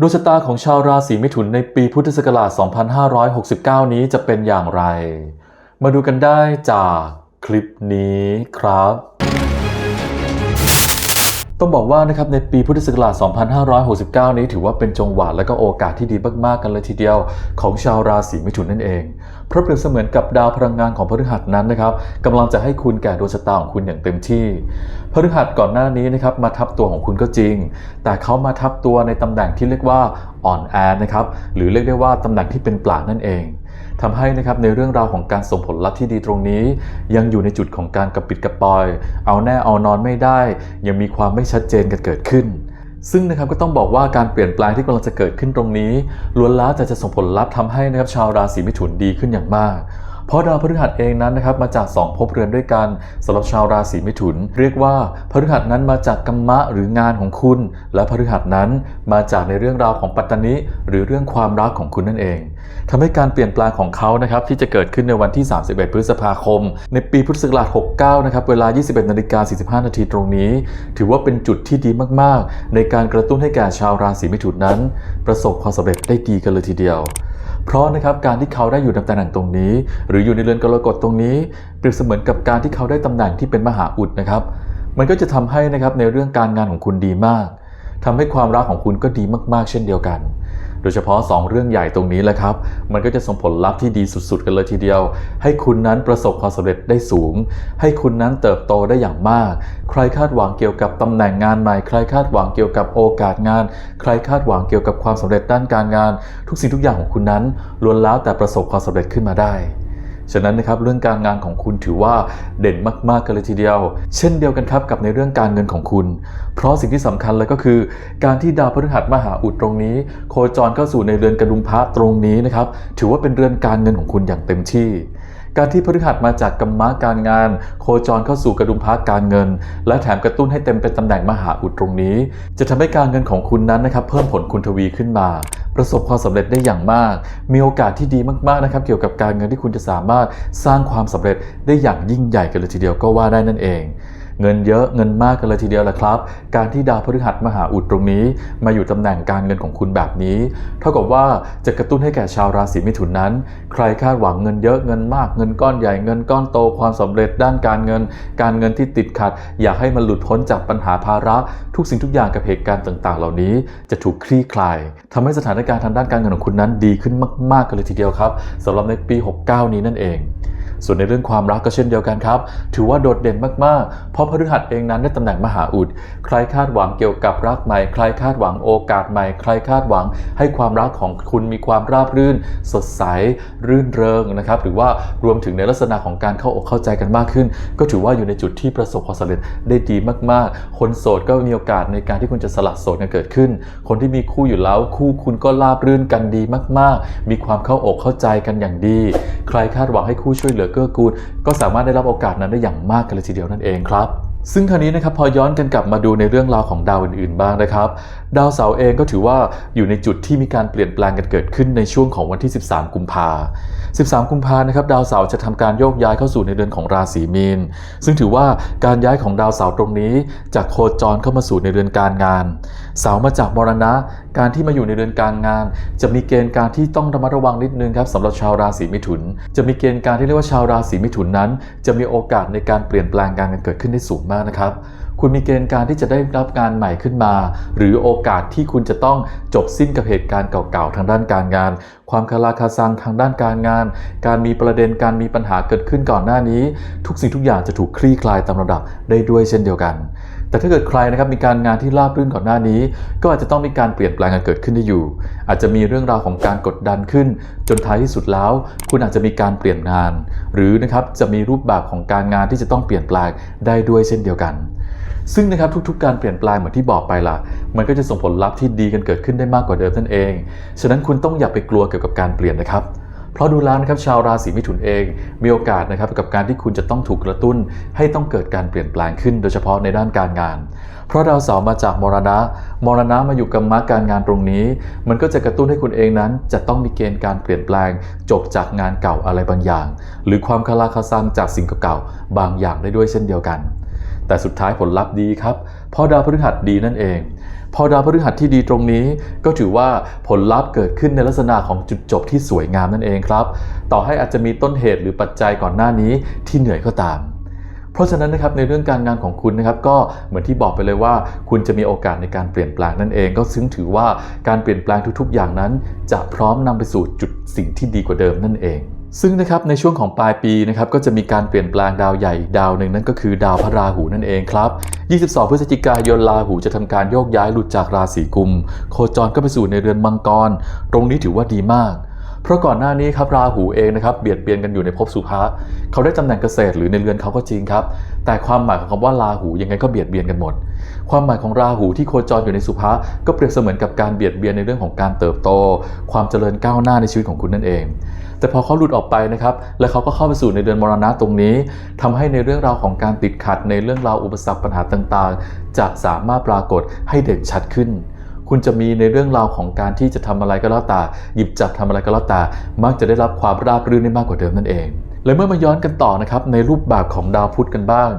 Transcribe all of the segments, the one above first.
ดวงชะตาของชาวราศีมิถุนในปีพุทธศักราช 2569 นี้จะเป็นอย่างไร มาดูกันได้จากคลิปนี้ครับ ต้องบอกว่านะครับในปีพุทธศักราช 2569 นี้ถือว่าเป็นจังหวะและก็โอกาสที่ดีมากๆกันเลยทีเดียวของชาวราศีมิถุนนั่นเอง เพราะเปรียบเสมือนกับดาวพลังงานของพฤหัสนั้นนะครับกำลังจะให้คุณแก่ดวงชะตาของคุณอย่างเต็มที่พฤหัสก่อนหน้านี้นะครับมาทับตัวของคุณก็จริง แต่เขามาทับตัวในตำแหน่งที่เรียกว่าอ่อนแอนะครับหรือเรียกได้ว่าตำแหน่งที่เป็นปลานั่นเอง ทำให้นะครับในเรื่องราวของการส่งผลลัพธ์ที่ดีตรงนี้ ยังอยู่ในจุดของการกระปิดกระปอย เอาแน่เอานอนไม่ได้ ยังมีความไม่ชัดเจนกันเกิดขึ้น ซึ่งนะครับก็ต้องบอกว่าการเปลี่ยนแปลงที่กำลังจะเกิดขึ้นตรงนี้ล้วนแล้วแต่จะส่งผลลัพธ์ทำให้นะครับชาวราศีมิถุนดีขึ้นอย่างมาก เพราะดาวพฤหัสเองนั้นนะครับมาจาก2ภพเรือนด้วยกันสำหรับชาวราศีมิถุน เรียกว่าพฤหัสนั้นมาจากกรรมะหรืองานของคุณ และพฤหัสนั้นมาจากในเรื่องราวของปัตตานิหรือเรื่องความรักของคุณนั่นเองทำให้การเปลี่ยนแปลงของเขานะครับที่จะเกิดขึ้นในวันที่ 31 พฤษภาคม ในปีพุทธศักราช 69 นะครับเวลา 21นาฬิกา45 นาทีตรงนี้ ถือว่าเป็นจุดที่ดีมาก ๆ ในการกระตุ้นให้แก่ชาวราศีมิถุนนั้น ประสบความสำเร็จได้ดีกันเลยทีเดียว เพราะนะครับการที่เขาได้อยู่ในตำแหน่งตรงนี้ หรืออยู่ในเรือนกรกฎตรงนี้ เปรียบเสมือนกับการที่เขาได้ตำแหน่งที่เป็นมหาอุดนะครับ มันก็จะทำให้นะครับในเรื่องการงานของคุณดีมากทำให้ความรักของคุณก็ดีมากๆ เช่นเดียวกัน โดยเฉพาะ 2 เรื่องใหญ่ตรงนี้แหละครับ มันก็จะส่งผลลัพธ์ที่ดีสุด ๆ กันเลยทีเดียว ให้คุณนั้นประสบความสำเร็จได้สูง ให้คุณนั้นเติบโตได้อย่างมาก ใครคาดหวังเกี่ยวกับตำแหน่งงานใหม่ ใครคาดหวังเกี่ยวกับโอกาสงาน ใครคาดหวังเกี่ยวกับความสำเร็จด้านการงาน ทุกสิ่งทุกอย่างของคุณนั้นล้วนแล้วแต่ประสบความสำเร็จขึ้นมาได้ ฉะนั้นนะครับเรื่องการงานของคุณถือว่าเด่นมากๆกันเลยทีเดียว เช่นเดียวกันครับกับในเรื่องการเงินของคุณ เพราะสิ่งที่สำคัญเลยก็คือ การที่ดาวพฤหัสมหาอุดตรงนี้ โคจรเข้าสู่ในเรือนกระดุมพระตรงนี้นะครับถือว่าเป็นเรือนการเงินของคุณอย่างเต็มที่ การที่พฤหัสมาจากกรรมะการงาน โคจรเข้าสู่กระดุมพระการเงิน และแถมกระตุ้นให้เต็มเป็นตำแหน่งมหาอุดตรงนี้ จะทำให้การเงินของคุณนั้นนะครับเพิ่มผลคุณทวีขึ้นมา ประสบความสำเร็จได้อย่างมาก มีโอกาสที่ดีมากๆนะครับเกี่ยวกับการเงินที่คุณจะสามารถสร้างความสำเร็จได้อย่างยิ่งใหญ่กันเลยทีเดียวก็ว่าได้นั่นเอง เงินเยอะเงินมากกันเลยทีเดียวแหละครับ การที่ดาวพฤหัสมหาอุดตรงนี้ มาอยู่ตำแหน่งการเงินของคุณแบบนี้ เท่ากับว่าจะกระตุ้นให้แก่ชาวราศีมิถุนนั้น ใครคาดหวังเงินเยอะเงินมากเงินก้อนใหญ่เงินก้อนโตความสำเร็จด้านการเงิน การเงินที่ติดขัด อยากให้มันหลุดพ้นจากปัญหาภาระ ทุกสิ่งทุกอย่างกับเหตุการณ์ต่างๆ เหล่านี้ จะถูกคลี่คลายทำให้สถานการณ์ทางด้านการเงินของคุณนั้นดีขึ้นมากๆกันเลยทีเดียวครับสำหรับในปี 69 นี้นั่นเอง ส่วนในเรื่องความรักก็เช่นเดียวกันครับ ถือว่าโดดเด่นมากๆ เพราะพฤหัสเองนั้นได้ตำแหน่งมหาอุด ใครคาดหวังเกี่ยวกับรักใหม่ ใครคาดหวังโอกาสใหม่ ใครคาดหวังให้ความรักของคุณมีความราบรื่น สดใส รื่นเริงนะครับ หรือว่ารวมถึงในลักษณะของการเข้าอกเข้าใจกันมากขึ้น ก็ถือว่าอยู่ในจุดที่ประสบความสำเร็จได้ดีมากๆ คนโสดก็มีโอกาสในการที่คุณจะสละโสดกันเกิดขึ้น คนที่มีคู่อยู่แล้วคู่คุณก็ราบรื่นกันดีมาก ๆ มีความเข้าอกเข้าใจกันอย่างดี ใครคาดหวังให้คู่ช่วยเหลือเกื้อกูลก็สามารถได้รับโอกาสนั้นได้อย่างมากกันเลยทีเดียวนั่นเองครับ ซึ่งคราวนี้นะครับพอย้อนกันกลับมาดูในเรื่องราวของดาวอื่นๆบ้างนะครับ ดาวเสาร์เองก็ถือว่าอยู่ในจุดที่มีการเปลี่ยนแปลงกันเกิดขึ้นในช่วงของวันที่ 13 กุมภา13 กุมภานะครับดาวเสาร์จะทำการโยกย้ายเข้าสู่ในเดือนของราศีมีน ซึ่งถือว่าการย้ายของดาวเสาร์ตรงนี้จากโคจรเข้ามาสู่ในเรือนการงาน เสาร์มาจากมรณะ การที่มาอยู่ในเรือนการงาน จะมีเกณฑ์การที่ต้องระมัดระวังนิดนึงครับสำหรับชาวราศีมิถุน จะมีเกณฑ์การที่เรียกว่าชาวราศีมิถุนนั้น จะมีโอกาสในการเปลี่ยนแปลงการกันเกิดขึ้นได้สูงมากนะครับ คุณมีเกณฑ์การที่จะได้รับงานใหม่ขึ้นมา หรือโอกาสที่คุณจะต้องจบสิ้นกับเหตุการณ์เก่าๆทางด้านการงาน ความคาราคาซังทางด้านการงาน การมีประเด็นการมีปัญหาเกิดขึ้นก่อนหน้านี้ ทุกสิ่งทุกอย่างจะถูกคลี่คลายตามระดับได้ด้วยเช่นเดียวกัน แต่ถ้าเกิดใครนะครับมีการงานที่ราบรื่นก่อนหน้านี้ ก็อาจจะต้องมีการเปลี่ยนแปลงกันเกิดขึ้นได้อยู่ อาจจะมีเรื่องราวของการกดดันขึ้น จนท้ายที่สุดแล้ว คุณอาจจะมีการเปลี่ยนงาน หรือนะครับจะมีรูปแบบของการงานที่จะต้องเปลี่ยนแปลงได้ด้วยเช่นเดียวกัน ซึ่งนะครับทุกๆ การเปลี่ยนแปลงเหมือนที่บอกไปล่ะ มันก็จะส่งผลลัพธ์ที่ดีกันเกิดขึ้นได้มากกว่าเดิมนั่นเอง ฉะนั้นคุณต้องอย่าไปกลัวเกี่ยวกับการเปลี่ยนนะครับเพราะดูแล้วนะครับชาวราศีมิถุนเอง มีโอกาสนะครับกับการที่คุณจะต้องถูกกระตุ้น ให้ต้องเกิดการเปลี่ยนแปลงขึ้น โดยเฉพาะในด้านการงาน เพราะดาวเสาร์มาจากมรณะ มรณะมาอยู่กับมรรคการงานตรงนี้ มันก็จะกระตุ้นให้คุณเองนั้น จะต้องมีเกณฑ์การเปลี่ยนแปลง จบจากงานเก่าอะไรบางอย่าง หรือความคาราคาซังจากสิ่งเก่าๆบางอย่างได้ด้วยเช่นเดียวกัน แต่สุดท้ายผลลัพธ์ดีครับ เพราะดาวพฤหัสดีนั่นเอง พอดาวพฤหัสที่ดีตรงนี้ ก็ถือว่าผลลัพธ์เกิดขึ้นในลักษณะของจุดจบที่สวยงามนั่นเองครับ ต่อให้อาจจะมีต้นเหตุหรือปัจจัยก่อนหน้านี้ที่เหนื่อยก็ตาม เพราะฉะนั้นนะครับในเรื่องการงานของคุณนะครับก็เหมือนที่บอกไปเลยว่า คุณจะมีโอกาสในการเปลี่ยนแปลงนั่นเอง ก็ซึ่งถือว่าการเปลี่ยนแปลงทุกๆ อย่างนั้น จะพร้อมนำไปสู่จุดสิ่งที่ดีกว่าเดิมนั่นเอง ซึ่งนะครับในช่วงของปลายปีนะครับก็จะมีการเปลี่ยนแปลงดาวใหญ่ดาวหนึ่งนั่นก็คือดาวพระราหูนั่นเองครับ 22 พฤศจิกายนราหูจะทำการโยกย้ายหลุดจากราศีกุม โคจรก็ไปสู่ในเรือนมังกร ตรงนี้ถือว่าดีมาก เพราะก่อนหน้านี้ครับราหูเองนะครับเบียดเบียนกันอยู่ในภพสุภะเขาได้ตำแหน่งเกษตรหรือในเรือนเขาก็จริงครับ แต่ความหมายของคำว่าราหูยังไงก็เบียดเบียนกันหมด ความหมายของราหูที่โคจรอยู่ในสุภะก็เปรียบเสมือนกับการเบียดเบียนในเรื่องของการเติบโต ความเจริญก้าวหน้าในชีวิตของคุณนั่นเอง แต่พอเขาหลุดออกไปนะครับ และเขาก็เข้าไปสู่ในเดือนมรณะตรงนี้ทำให้ในเรื่องราวของการติดขัดในเรื่องราวอุปสรรคปัญหาต่างๆ จะสามารถปรากฏให้เด่นชัดขึ้นคุณจะมีในเรื่องราวของการที่จะทำอะไรก็แล้วแต่หยิบจับทำอะไรก็แล้วแต่มักจะได้รับความราบรื่นได้มากกว่าเดิมนั่นเอง และเมื่อมาย้อนกันต่อนะครับในรูปแบบของดาวพุธกันบ้าง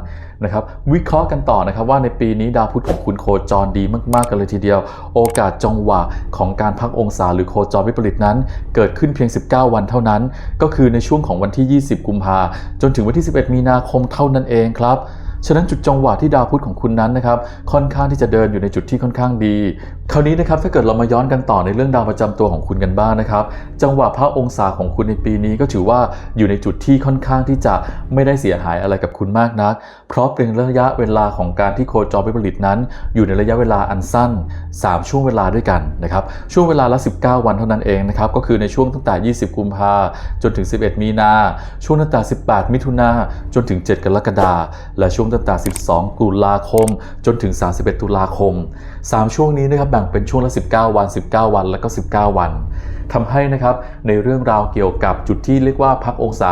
นะครับวิเคราะห์กันต่อนะครับว่าในปีนี้ดาวพุธของคุณโคจรดีมากๆกันเลยทีเดียว โอกาสจังหวะของการพักองศาหรือโคจรวิปริตนั้น เกิดขึ้นเพียง 19 วันเท่านั้น ก็คือในช่วงของวันที่ 20 กุมภาจนถึงวันที่ 11 มีนาคมเท่านั้นเองครับ ฉะนั้นจุดจังหวะที่ดาวพุธของคุณนั้นนะครับค่อนข้างที่จะเดินอยู่ในจุดที่ค่อนข้างดี คราวนี้นะครับถ้าเกิดเรามาย้อนกันต่อในเรื่องดาวประจำตัวของคุณกันบ้างนะครับ จังหวะพระองศาของคุณในปีนี้ก็ถือว่าอยู่ในจุดที่ค่อนข้างที่จะไม่ได้เสียหายอะไรกับคุณมากนัก เพราะเป็นระยะเวลาของการที่โคจรวิปริตนั้น อยู่ในระยะเวลาอันสั้น 3 ช่วงเวลาด้วยกันนะครับช่วงเวลาละ 19 วันเท่านั้นเองนะครับก็คือในช่วงตั้งแต่ 20 กุมภาจนถึง 11 มีนา ช่วงตั้งแต่ 18 มิถุนาจนถึง 7 กรกฎาและช่วงตั้งแต่ 12 ตุลาคม จนถึง 31 ตุลาคม 3 ช่วงนี้นะครับแบ่งเป็นช่วงละ 19 วัน 19 วัน แล้วก็ 19 วันทำให้นะครับในเรื่องราวเกี่ยวกับจุดที่เรียกว่าพักองศา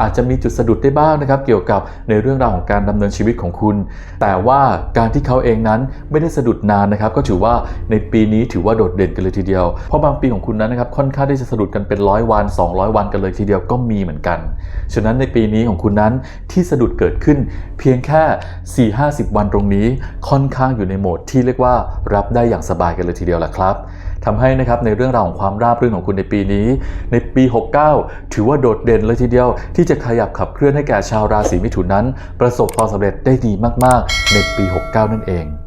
อาจจะมีจุดสะดุดได้บ้างนะครับ เกี่ยวกับในเรื่องราวของการดำเนินชีวิตของคุณ แต่ว่าการที่เขาเองนั้นไม่ได้สะดุดนานนะครับ ก็ถือว่าในปีนี้ถือว่าโดดเด่นกันเลยทีเดียว เพราะบางปีของคุณนั้นนะครับค่อนข้างที่จะสะดุดกันเป็นร้อยวัน 200 วันกันเลยทีเดียวก็มีเหมือนกัน ฉะนั้นในปีนี้ของคุณนั้นที่สะดุดเกิดขึ้น เพียงแค่ 4-50 วันตรงนี้ ค่อนข้างอยู่ในโหมดที่เรียกว่ารับได้อย่างสบายกันเลยทีเดียวแหละครับ ทำให้นะครับในเรื่องราวของความราบรื่นของคุณในปีนี้ ในปี 69 ถือว่าโดดเด่นเลยทีเดียว ที่จะขยับขับเคลื่อนให้แก่ชาวราศีมิถุนนั้น ประสบความสำเร็จได้ดีมากๆ ในปี 69 นั่นเอง